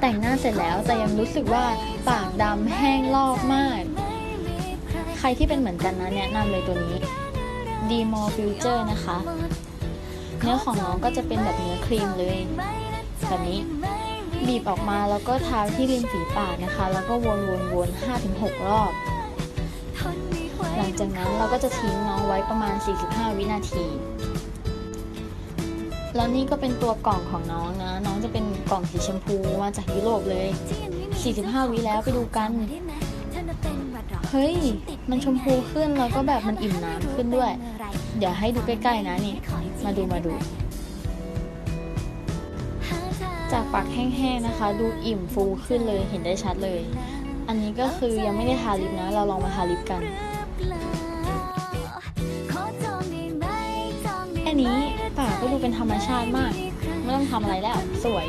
แต่งหน้าเสร็จแล้วแต่ยังรู้สึกว่าปากดำแห้งลอกมาก ใครที่เป็นเหมือนกันนะแนะนำเลยตัวนี้ d m o r Future นะคะ เนื้อของน้องก็จะเป็นแบบเนื้อครีมเลยแบบนี้บีบออกมาแล้วก็ทาที่ริมฝีปากนะคะ แล้วก็วนวนวน5-6 รอบ หลังจากนั้นเราก็จะทิ้งน้องไว้ประมาณ 45 วินาที แล้วนี่ก็เป็นตัวกล่องของน้องนะ น้องจะเป็นกล่องสีชมพูมาจากยุโรปเลย 45 วิแล้วไปดูกัน เฮ้ย มันชมพูขึ้นแล้วก็แบบมันอิ่มน้ำขึ้นด้วย เดี๋ยวให้ดูใกล้ๆนะนี่ มาดูมาดู จากปากแห้งๆนะคะ ดูอิ่มฟูขึ้นเลยเห็นได้ชัดเลย อันนี้ก็คือยังไม่ได้ทาลิปนะ เราลองมาทาลิปกันแค่นี้ปากก็ ดูเป็นธรรมชาติมาก ไม่ต้องทำอะไรแล้ว สวย